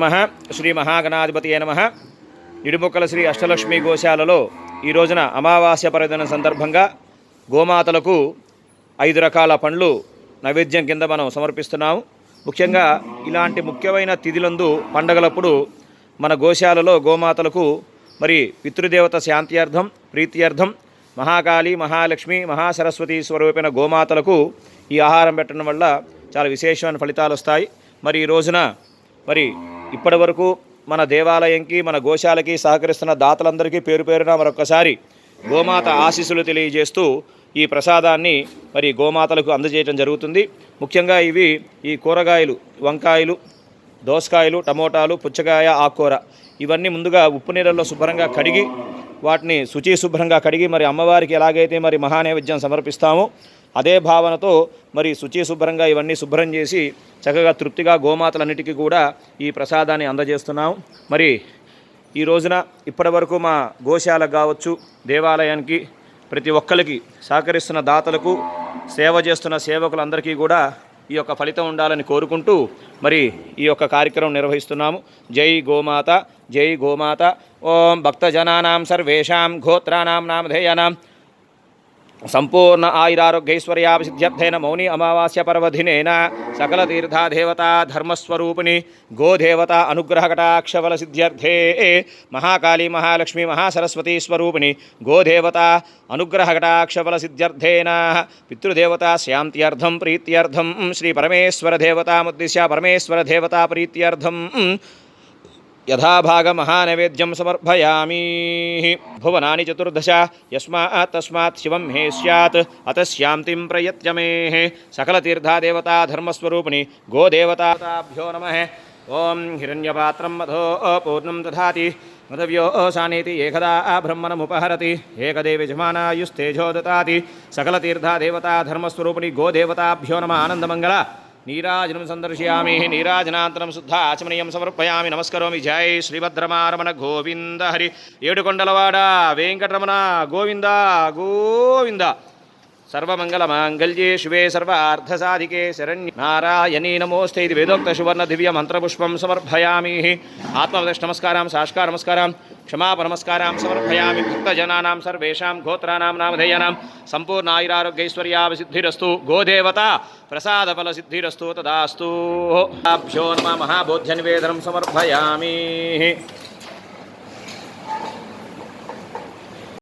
నమ. శ్రీ మహాగణాధిపతి నమ. నిడుముక్కల శ్రీ అష్టలక్ష్మి గోశాలలో ఈ రోజున అమావాస్య పర్వదినం సందర్భంగా గోమాతలకు ఐదు రకాల పండ్లు నైవేద్యం కింద మనం సమర్పిస్తున్నాము. ముఖ్యంగా ఇలాంటి ముఖ్యమైన తిథిలందు పండగలప్పుడు మన గోశాలలో గోమాతలకు మరి పితృదేవత శాంత్యార్థం ప్రీత్యర్థం మహాకాళి మహాలక్ష్మి మహాసరస్వతి స్వరూపైన గోమాతలకు ఈ ఆహారం పెట్టడం వల్ల చాలా విశేషమైన ఫలితాలు వస్తాయి మరి ఈ రోజున మరి ఇప్పటి వరకు మన దేవాలయంకి మన గోశాలకి సహకరిస్తున్న దాతలందరికీ పేరు పేరున మరొకసారి గోమాత ఆశీస్సులు తెలియజేస్తూ ఈ ప్రసాదాన్ని మరి గోమాతలకు అందజేయడం జరుగుతుంది. ముఖ్యంగా ఇవి ఈ కూరగాయలు వంకాయలు దోసకాయలు టమోటాలు పుచ్చకాయ ఆకుకూర. ఇవన్నీ ముందుగా ఉప్పు నీళ్ళల్లో శుభ్రంగా కడిగి వాటిని శుచి శుభ్రంగా కడిగి మరి అమ్మవారికి ఎలాగైతే మరి మహానైవేద్యం సమర్పిస్తామో అదే భావనతో మరి శుచి శుభ్రంగా ఇవన్నీ శుభ్రం చేసి చక్కగా తృప్తిగా గోమాతలన్నిటికీ కూడా ఈ ప్రసాదాన్ని అందజేస్తున్నాం. మరి ఈ రోజున ఇప్పటి వరకు మా గోశాలకు కావచ్చు దేవాలయానికి ప్రతి ఒక్కరికి సహకరిస్తున్న దాతలకు సేవ చేస్తున్న సేవకులందరికీ కూడా ఈ యొక్క ఫలితం ఉండాలని కోరుకుంటూ మరి ఈ యొక్క కార్యక్రమం నిర్వహిస్తున్నాము. జై గోమాత జై గోమాత. ఓం భక్తజనానాం సర్వేషాం గోత్రానాం నామధేయానాం. సంపూర్ణ ఆయురారోగ్యైశ్వర్యాభిసిద్ధ్యర్థేన మౌని అమావాస్య పర్వధినేన సకల తీర్థాదేవతా ధర్మస్వరూపిణి గోదేవత అనుగ్రహకటాక్షవల సిద్ధ్యర్థే మహాకాళీ మహాలక్ష్మి మహాసరస్వతీ స్వరూపిణి గోదేవత అనుగ్రహకటాక్షవల సిద్ధ్యర్థేన పితృదేవత శాంత్యర్థం ప్రీత్యర్థం శ్రీ పరమేశ్వర దేవతాముద్దిశ్య పరమేశ్వర దేవతా ప్రీత్యర్థం. यथाभागमहानैवेद्यं समर्पयामी। भुवनानि चतुर्दश। यस्मात् तस्मात् शिवं हे स्यात्। प्रयत श्यान्तिं प्रयत्यमेः सकलतीर्थादेवता धर्मस्वरूपिणि गोदेवताभ्यो नमः। ॐ हिरण्यपात्रं मधो पूर्णं दधाति। मृतव्यो असानीति एकदा ब्रह्मणमुपहरति। एकदेवि जमानायुस्तेजो ददाति। सकलतीर्धा देवता धर्मस्वरूपिणि गोदेवताभ्यो नम। आनन्दमङ्गला। నీరాజనం సందర్శయామి నీరాజనాంతరం శుద్ధ ఆచమనీయం సమర్పయామి. నమస్కరోమి. జై శ్రీభద్రమారమణ గోవింద హరి. ఏడుకొండలవాడ వెంకటరమణ గోవింద గోవింద. సర్వమంగళ మాంగళ్యే శివే సర్వార్థసాధికే శరణ్య. నారాయణీ నమోస్తే. ఇది వేదోక్త సువర్ణ దివ్య మంత్రపుష్పం సమర్పయామి. ఆత్మవదక్ష నమస్కారం సాష్కార నమస్కారం క్షమాపనమస్కారాం సమర్పయామి భక్తజనానాం సర్వేషాం గోత్రానాం నామధేయానాం. సంపూర్ణాయురారోగ్యైశ్వర్యాభిసిద్ధిరస్తు గోదేవత ప్రసాదఫల సిద్ధిరస్తు తదాస్తు. అభ్యో నమ. మహాబోధ్య నివేదనం సమర్పయామి.